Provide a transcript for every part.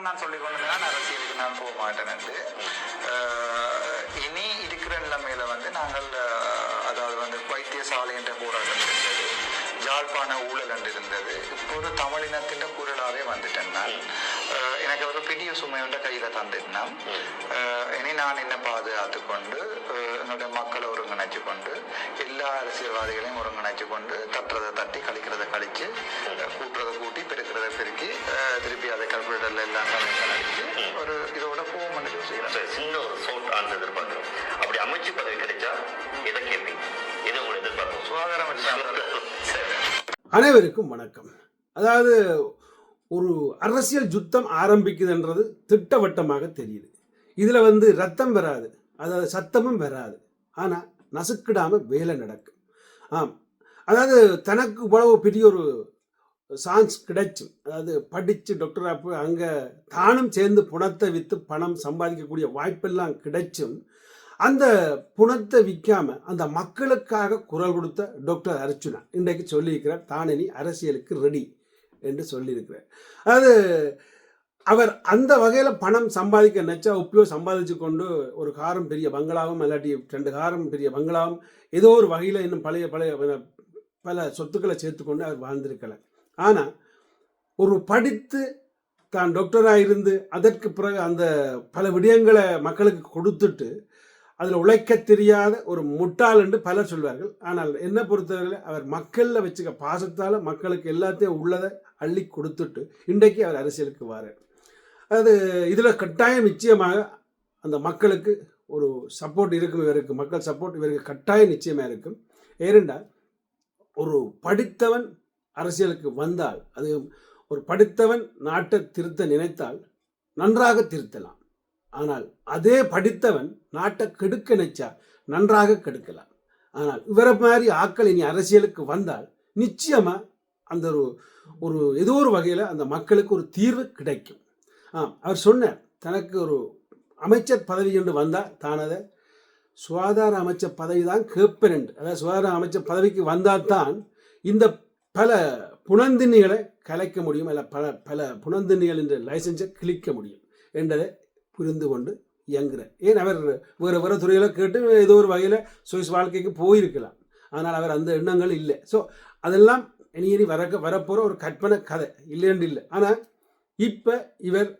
காலம் நான் சொல்லி கொண்டிருந்தேன் நான் அரசியலுக்கு நான் போக மாட்டேன் என்று. இனி இருக்கிற நிலைமையில வந்து நாங்கள் அதாவது வந்து வைத்தியசாலை என்ற போராட்டம் யாழ்ப்பாண ஊழல் என்று இருந்தது இப்போது தமிழினத்தின் குரலாகவே வந்துட்டேன் நான் அஹ், எனக்கு ஒரு பெரிய சுமை ஒன்றை கையில் தந்துட்டேன் இனி நான் என்ன பாதுகாத்து கொண்டு என்னுடைய மக்களை ஒருங்கிணைச்சு கொண்டு எல்லா அரசியல்வாதிகளையும் ஒருங்கிணைச்சு கொண்டு தட்டுறதை தட்டி கழிக்கிறதை கழிச்சு கூட்டுறதை கூட்டி பெருக்கிறதை பெருக்கி திருப்பி அதை கல்குலேட்டர்ல எல்லாம் அடிச்சு ஒரு இதோட போகும்னு யோசிக்கிறேன் சின்ன ஒரு சோட் ஆன்சர் எதிர்பார்க்கிறோம். அப்படி அமைச்சு பதவி கிடைச்சா எதை கேட்பீங்க எது உங்களை எதிர்பார்க்கும். சுகாதார அமைச்சர் சரி அனைவருக்கும் வணக்கம். அதாவது ஒரு அரசியல் யுத்தம் ஆரம்பிக்குதுன்றது திட்டவட்டமாக தெரியுது. இதில் வந்து ரத்தம் வராது. அதாவது சத்தமும் வராது. ஆனால் நசுக்கிடாமல் வேலை நடக்கும். ஆம். அதாவது தனக்கு இவ்வளவு பெரிய ஒரு சான்ஸ் கிடைச்சும் அதாவது படித்து டாக்டர் அப்போ அங்கே தானும் சேர்ந்து புணத்தை விற்று பணம் சம்பாதிக்கக்கூடிய வாய்ப்பெல்லாம் கிடைச்சும் அந்த புணத்தை விற்காம அந்த மக்களுக்காக குரல் கொடுத்த டாக்டர் அர்ச்சுனா இன்றைக்கு சொல்லியிருக்கிறார் தானனி அரசியலுக்கு ரெடி என்று சொல்லியிருக்கிறார். அதாவது அவர் அந்த வகையில் பணம் சம்பாதிக்க நினச்சா உப்பியோ சம்பாதிச்சு கொண்டு ஒரு காரம் பெரிய பங்களாவும் இல்லாட்டி ரெண்டு காரம் பெரிய பங்களாவும் ஏதோ ஒரு வகையில் இன்னும் பழைய பழைய பல- சொத்துக்களை சேர்த்துக்கொண்டு அவர் வாழ்ந்திருக்கல. ஆனால் ஒரு படித்து தான் டாக்டராக இருந்து அதற்கு பிறகு அந்த பல விடயங்களை மக்களுக்கு கொடுத்துட்டு அதில் உழைக்க தெரியாத ஒரு முட்டாள் என்று பலர் சொல்வார்கள். ஆனால் என்ன பொறுத்தவரையில் அவர் மக்களில் வச்சுக்க பாசத்தால் மக்களுக்கு எல்லாத்தையும் உள்ளதை அள்ளி கொடுத்துட்டு இன்றைக்கு அவர் அரசியலுக்கு வாரார். அது இதில் கட்டாயம் நிச்சயமாக அந்த மக்களுக்கு ஒரு சப்போர்ட் இருக்கும் இவருக்கு மக்கள் சப்போர்ட் இவருக்கு கட்டாயம் நிச்சயமாக இருக்கும். ஏனென்றால் ஒரு படித்தவன் அரசியலுக்கு வந்தால் அது ஒரு படித்தவன் நாட்டை திருத்த நினைத்தால் நன்றாக திருத்தலாம். ஆனால் அதே படித்தவன் நாட்டை கெடுக்க நினைச்சா நன்றாக கெடுக்கலாம். ஆனால் இவரை மாதிரி ஆட்கள் இனி அரசியலுக்கு வந்தால் நிச்சயமா அந்த ஒரு ஒரு ஏதோ ஒரு வகையில் அந்த மக்களுக்கு ஒரு தீர்வு கிடைக்கும். ஆ அவர் சொன்னார் தனக்கு ஒரு அமைச்சர் பதவி என்று வந்தால் தான் அதை சுகாதார அமைச்சர் பதவி தான் கேட்பேன் என்று. அதாவது சுகாதார அமைச்சர் பதவிக்கு வந்தால் தான் இந்த பல புனந்தினிகளை கலைக்க முடியும் அல்ல பல பல புனந்தினிகள் என்ற லைசன்ஸை கிழிக்க முடியும் என்றதை புரிந்து கொண்டு இயங்குகிறார் ஏன்? அவர் வேறு வேறு துறையில் கேட்டு ஏதோ ஒரு வகையில் சுயஸ் வாழ்க்கைக்கு போயிருக்கலாம். ஆனால் அவர் அந்த எண்ணங்கள் இல்லை. ஸோ அதெல்லாம் இனி இனி வர வரப்போகிற ஒரு கற்பனை கதை. இல்லைன்னு இல்லை. ஆனால் இப்போ இவர்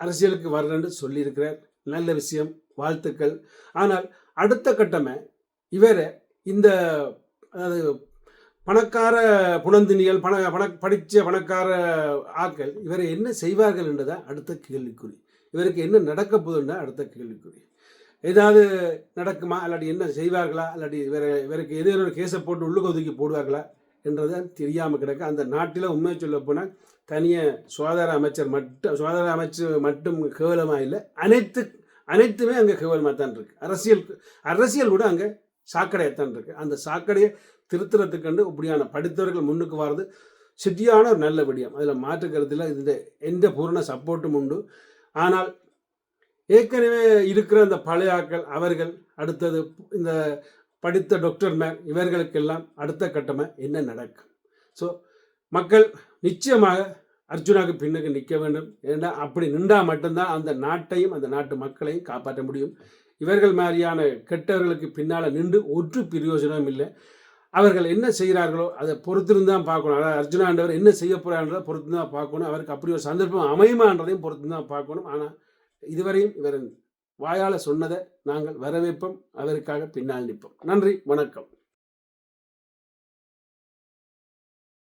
அரசியலுக்கு வரணுன்னு சொல்லியிருக்கிறார். நல்ல விஷயம் வாழ்த்துக்கள். ஆனால் அடுத்த கட்டமே இவரை இந்த அதாவது பணக்கார புலந்தினிகள் பண பண படித்த பணக்கார ஆட்கள் இவரை என்ன செய்வார்கள் என்றதான் அடுத்த கேள்விக்குறி. இவருக்கு என்ன நடக்க போகுதுன்னா அடுத்த கேள்விக்குறி. ஏதாவது நடக்குமா? இல்லாட்டி என்ன செய்வார்களா? இல்லாட்டி வேறு இவருக்கு ஏதோ ஒரு கேஸை போட்டு உள்ளுக்கு ஒதுக்கி போடுவார்களா? என்றதை தெரியாமல் கிடக்க. அந்த நாட்டில் உண்மையை சொல்ல போனால் தனியாக சுகாதார அமைச்சர் மட்டும் சுகாதார அமைச்சர் மட்டும் கேவலமாக இல்லை. அனைத்து அனைத்துமே அங்கே கேவலமாக தான் இருக்குது அரசியல் அரசியல் கூட அங்கே சாக்கடையத்தான் இருக்குது அந்த சாக்கடையை திருத்துறதுக்கண்டு இப்படியான படித்தவர்கள் முன்னுக்கு வர்றது சிட்டியான ஒரு நல்ல விடியம். அதில் மாற்று இந்த எந்த பூரண சப்போர்ட்டும் உண்டு. ஆனால் ஏற்கனவே இருக்கிற அந்த பழையாக்கள் அவர்கள் அடுத்தது இந்த படித்த டாக்டர் மேம் இவர்களுக்கெல்லாம் அடுத்த கட்டமாக என்ன நடக்கும்? ஸோ மக்கள் நிச்சயமாக அர்ஜுனாவுக்கு பின்னுக்கு நிற்க வேண்டும். ஏன்னா அப்படி நின்றா மட்டும்தான் அந்த நாட்டையும் அந்த நாட்டு மக்களையும் காப்பாற்ற முடியும். இவர்கள் மாதிரியான கெட்டவர்களுக்கு பின்னால் நின்று ஒற்று பிரயோஜனம் இல்லை. அவர்கள் என்ன செய்கிறார்களோ அதை பொறுத்திருந்து தான் பார்க்கணும். அதாவது அர்ஜுனாண்டவர் என்ன செய்ய போகிறான்றதை பொறுத்து தான் பார்க்கணும். அவருக்கு அப்படி ஒரு சந்தர்ப்பம் அமையுமான்றதையும் பொறுத்து தான் பார்க்கணும். ஆனால் இதுவரையும் இவர் வாயால் சொன்னதை நாங்கள் வரவேற்போம். அவருக்காக பின்னால் நிற்போம். நன்றி வணக்கம்.